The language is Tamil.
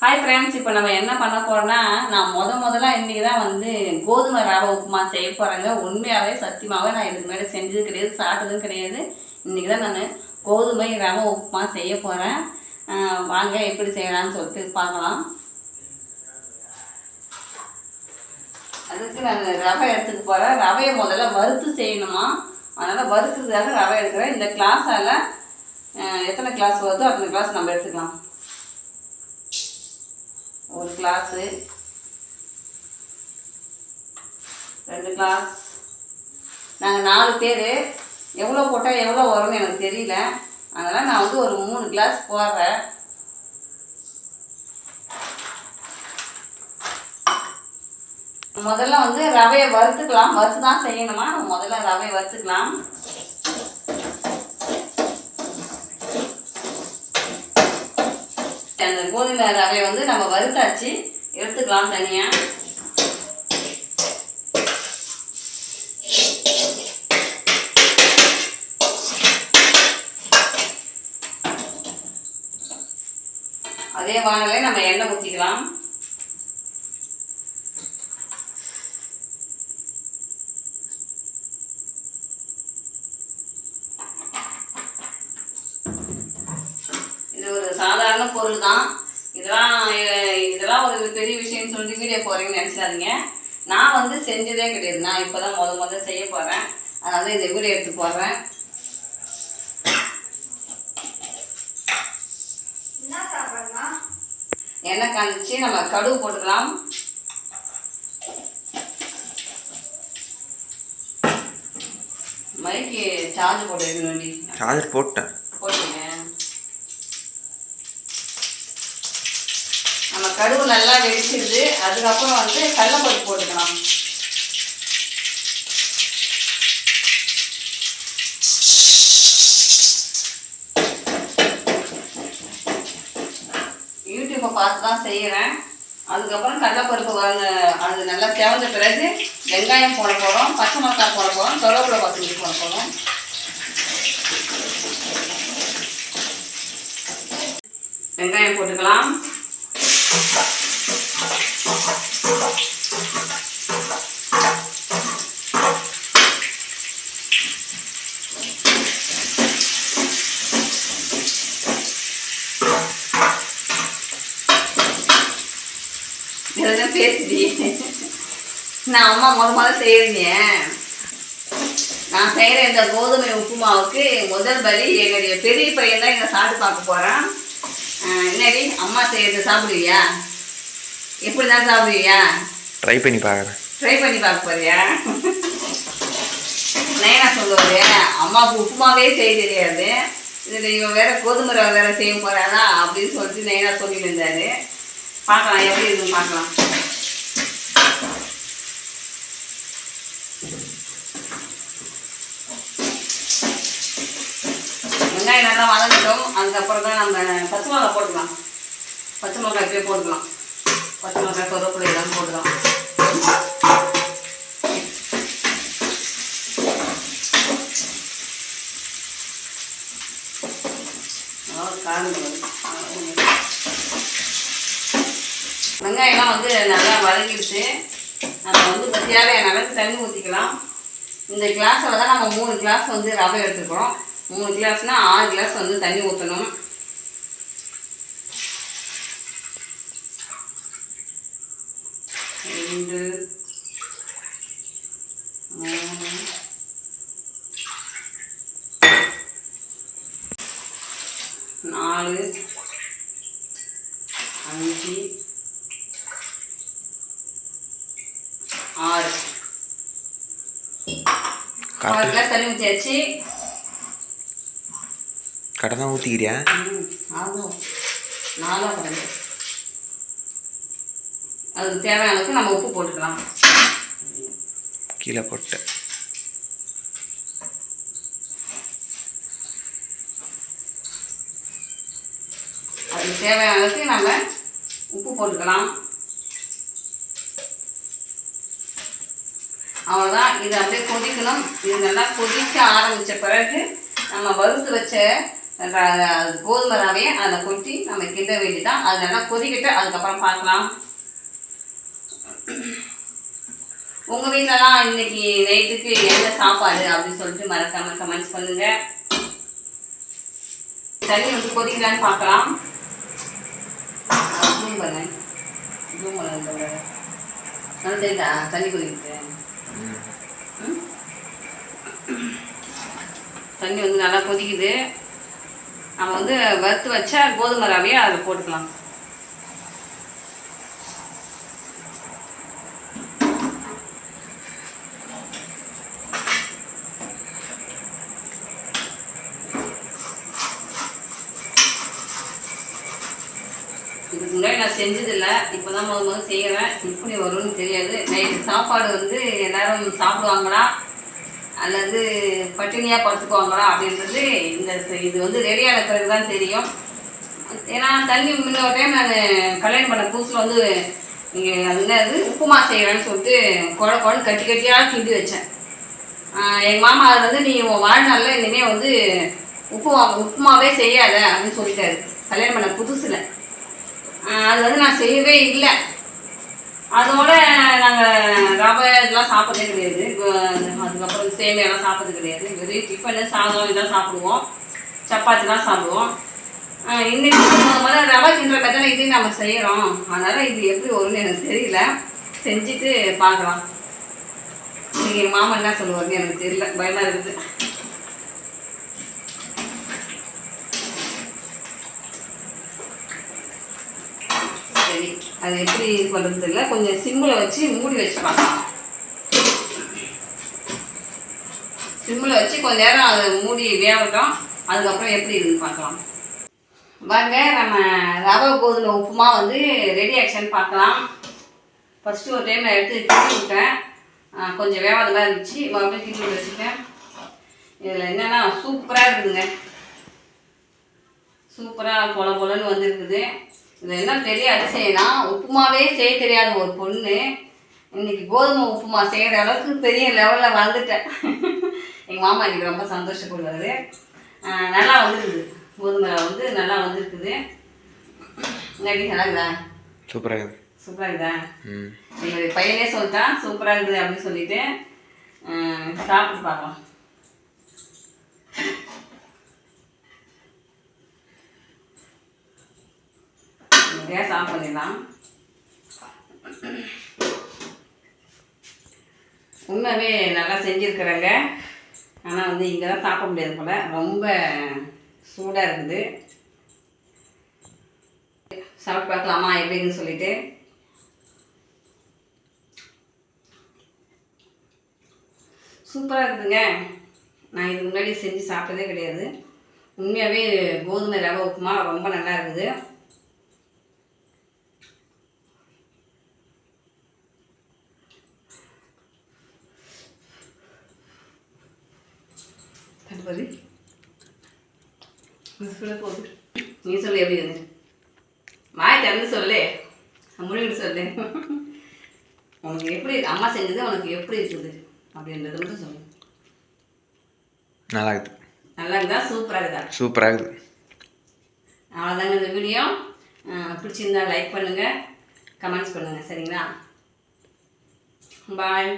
ஹாய் ஃப்ரெண்ட்ஸ் இப்போ நம்ம என்ன பண்ண போகிறோன்னா நான் முத முதல்ல இன்றைக்கி தான் வந்து கோதுமை ரவை உப்புமா செய்ய போகிறேங்க உண்மையாகவே சத்தியமாகவே நான் இதுக்கு மேலே செஞ்சது கிடையாது சாப்பிட்டதும் கிடையாது. இன்றைக்கி தான் நான் கோதுமை ரவை உப்புமா செய்ய போகிறேன் வாங்க எப்படி செய்யலாம்னு சொல்லிட்டு பார்க்கலாம். அதுக்கு நான் ரவை எடுத்துக்க போகிறேன் ரவையை முதல்ல வறுத்து செய்யணுமா? அதனால் வறுக்கிறதுக்காக ரவை எடுக்கிறேன். இந்த கிளாஸால் எத்தனை கிளாஸ் வருதோ அத்தனை கிளாஸ் நம்ம எடுத்துக்கலாம். ஒரு கிளாஸு ரெண்டு கிளாஸ் நாங்கள் நாலு பேர். எவ்வளோ போட்டால் எவ்வளோ வரும்னு எனக்கு தெரியல. அதனால் நான் வந்து ஒரு மூணு கிளாஸ் போடுறேன். முதல்ல வந்து ரவையை வறுத்துக்கலாம். வறுத்து தான் செய்யணுமா? நம்ம முதல்ல ரவையை வறுத்துக்கலாம். அந்த கோதுமை ரவையை வந்து நம்ம வறுத்தாச்சு. எடுத்துக்கலாம் தனியாக அதே வானலே நம்ம எண்ணெய் ஊற்றிக்கலாம் இது ஒரு பொருள் தான். இதெல்லாம் இதெல்லாம் ஒரு பெரிய விஷயம்னு சொல்லிட்டு வீடியோ போகிறீங்கன்னு நினச்சிடாதீங்க. நான் வந்து செஞ்சதே கிடையாது. நான் இப்போ தான் முத முத செய்ய போகிறேன் அதனால இந்த வீடியோ எடுத்து போடுறேன். எண்ணெய் காஞ்சிச்சு. நம்ம கடுகு போட்டுக்கலாம். மைக்கு சார்ஜ் போட்டு சார்ஜர் போட்டேன். கடுகு நல்லா வெடிச்சிருது. அதுக்கப்புறம் வந்து கடலைப்பருப்பு போட்டுக்கலாம். யூடியூப்பை பார்த்து தான் செய்கிறேன். அதுக்கப்புறம் கடலைப்பருப்பு வர அது நல்லா செவந்த பிறகு வெங்காயம் போட போகிறோம் பச்சை மிளகாய் போட போகிறோம் தொலைப்புல கொத்தமல்லி போட போகிறோம் வெங்காயம் போட்டுக்கலாம். இதெல்லாம் பேசுடி? நான் அம்மா முத முத செய்யிருந்தேன் நான் செய்கிற இந்த கோதுமை உப்புமாவுக்கு முதல் பலி என்னுடைய பெரிய பையன் தான் இங்கே சாப்பிட்டு பார்க்க போகிறான் என்னடி? அம்மா செய்யறது சாப்பிடுவியா? எப்படி தான் சாப்பிடுவியா? ட்ரை பண்ணி பார்க்குறேன் ட்ரை பண்ணி பார்க்க போறியா? நைனா சொல்லுவாரு அம்மாவுக்கு உப்புமாவே செய்ய தெரியாது. இதில் இவன் வேற கோதுமை ரவை வேற செய்ய போறாளா அப்படின்னு சொல்லிட்டு நைனா சொல்லிட்டு இருந்தாரு. பார்க்கலாம் எப்படி இருக்குன்னு பார்க்கலாம். வெங்காயம் நல்லா வதங்கட்டும். அதுக்கப்புறம் தான் நம்ம பச்சை மிளகா போட்டுக்கலாம். பச்சை மிளகாய் இப்படியே போட்டுக்கலாம். பச்சை மிளகாய் கருவேப்பிலை எல்லாம் போட்டுக்கலாம். வெங்காயம்லாம் வந்து நல்லா வதங்கிடுச்சு. நம்ம வந்து இப்போ தேவையான அளவுக்கு தண்ணி ஊற்றிக்கலாம் இந்த கிளாஸில் தான் நம்ம மூணு கிளாஸ் வந்து ரவை எடுத்துக்கிறோம் மூணு கிளாஸ்னால் ஆறு கிளாஸ் வந்து தண்ணி ஊற்றணும் ரெண்டு மூணு. நாலு அஞ்சு ஆறு. ஆறு கிளாஸ் தண்ணி ஊற்றியாச்சு கடை தான் ஊற்றிக்கிறியா அதுக்கு தேவையான அளவுக்கு நம்ம உப்பு போட்டுக்கலாம். கீழே போட்டேன் அதுக்கு தேவையான அளவுக்கு நம்ம உப்பு போட்டுக்கலாம். அவ்வளோதான் இது அப்படியே கொதிக்கணும். இது நல்லா கொதிக்க ஆரம்பித்த பிறகு நம்ம வறுத்து வச்ச ர- கோதுமை ரவையை அதில் கொட்டி நம்ம கிண்ட வேண்டியதான் அது நல்லா கொதிக்கிட்டு அதுக்கப்புறம் பார்க்கலாம். உங்கள் வீட்டிலலாம் இன்னைக்கு நைட்டுக்கு என்ன சாப்பாடு அப்படின்னு சொல்லிட்டு மறக்காம கமெண்ட்ஸ் பண்ணுங்க. தண்ணி வந்து கொதிக்கலான்னு பார்க்கலாம். ஜூம் பண்ணு ஜூம் பண்ண நல்லா தெரியுதா தண்ணி கொதிக்குது ம்? தண்ணி வந்து நல்லா கொதிக்குது. நம்ம வந்து வறுத்து வச்சா கோதுமை ரவையை அதில் போட்டுக்கலாம். இதுக்கு முன்னாடி நான் செஞ்சதில்லை இப்போ தான் முதல் முதல் செய்கிறேன் எப்படி வரும்னு தெரியாது. நைட்டு சாப்பாடு வந்து எல்லாரும் சாப்பிடுவாங்களா? அல்லது பட்டினியாக பார்த்துக்குவாங்களா அப்படின்றது இந்த இது வந்து ரெடியாக இருக்கிறது தான் தெரியும். ஏன்னா தண்ணி முன்ன ஒரு டைம் நான் கல்யாணம் பண்ண புதுசில் வந்து இங்கே அது உப்புமா செய்கிறேன்னு சொல்லிட்டு குழ குழம்பு கட்டி கட்டியாக கிண்டி வச்சேன். எங்கள் மாமா அது வந்து நீ உன் வாழ்நாளில் இனிமேல் வந்து உப்புமா உப்புமாவே செய்யாத அப்படின்னு சொல்லிட்டாரு. கல்யாணம் பண்ண புதுசில். அது வந்து நான் செய்யவே இல்லை. அதோட நாங்கள் ரவை இதெல்லாம் சாப்பிட்றதே கிடையாது. அதுக்கப்புறம் சேமியாலாம் சாப்பிட்றது கிடையாது. வெறும் டிஃபனு சாதம் இதெல்லாம் சாப்பிடுவோம். சப்பாத்திலாம் சாப்பிடுவோம். ஆஹ் இன்னைக்கு முதல்ல ரவை கிண்டுற கதை இதையும் நம்ம செய்கிறோம் அதனால் இது எப்படி வரும்னு எனக்கு தெரியல. செஞ்சுட்டு பார்க்கலாம். நீங்கள் மாமன் மாமா என்ன சொல்லுவாருன்னு எனக்கு தெரியல. பயமாக இருக்குது. அது எப்படி சொல்கிறது பண்ணுறது தெரியல. கொஞ்சம் சிம்மில் வச்சு மூடி வச்சுப்பாங்க. சிம்மில் வச்சு கொஞ்ச நேரம் அதை மூடி வேகட்டும். அதுக்கப்புறம் எப்படி இருக்குன்னு பார்க்கலாம். வாங்க நம்ம ரவை கோதுமை உப்புமா வந்து ரெடி ஆக்ஷன் பார்க்கலாம். ஃபஸ்ட்டு ஒரு டைம் நான் எடுத்து கிண்டி விட்டேன். கொஞ்சம் வேவாத இருந்துச்சு. மறுபடியும் கிண்டி விட்டு வச்சுட்டேன். இதில் என்னென்னா சூப்பராக இருக்குதுங்க. சூப்பராக பொல பொலன்னு வந்துருக்குது. இதில் என்ன பெரிய அதிசயம்னா உப்புமாவே செய்ய தெரியாத ஒரு பொண்ணு. இன்னைக்கு கோதுமை உப்புமா செய்கிற அளவுக்கு பெரிய லெவலில் வந்துட்டேன் எங்கள் மாமா இன்னைக்கு ரொம்ப சந்தோஷப்படுவார். நல்லா வந்துருக்குது. கோதுமை வந்து நல்லா வந்திருக்குது. இல்லாட்டி நல்லா இருக்குதா சூப்பராக இருக்குது. சூப்பராக இருக்குதா என்னுடைய பையனே சொல்லிட்டான் சூப்பராக இருக்குது அப்படின்னு சொல்லிட்டு சாப்பிட்டு பார்க்கலாம். கேஸ் ஆஃப் பண்ணிடலாம். உண்மையாகவே நல்லா செஞ்சுருக்குறாங்க. ஆனால் வந்து இங்கே தான் சாப்பிட முடியாது போல். ரொம்ப சூடாக இருக்குது. சாப்பிட்டு பார்க்கலாமா எப்படின்னு சொல்லிட்டு. சூப்பராக இருக்குதுங்க. நான் இதுக்கு முன்னாடி செஞ்சு சாப்பிட்டதே கிடையாது. உண்மையாகவே கோதுமை ரவை உப்புமா ரொம்ப நல்லா இருக்குது. போகுது நீ சொல்லு எப்படி இருந்து? வாய் திறந்து சொல்லு. முழுகிட்டு சொல்லு. உனக்கு எப்படி அம்மா செஞ்சது உனக்கு எப்படி இருக்குது? அப்படின்றது மட்டும் சொல்லு. நல்லா இருக்குது நல்லா இருக்குதா சூப்பராக இருக்குதா? சூப்பராக இருக்குது. அவ்வளோதாங்க இந்த வீடியோ. பிடிச்சிருந்தா லைக் பண்ணுங்கள் கமெண்ட்ஸ் பண்ணுங்கள் சரிங்களா? பாய்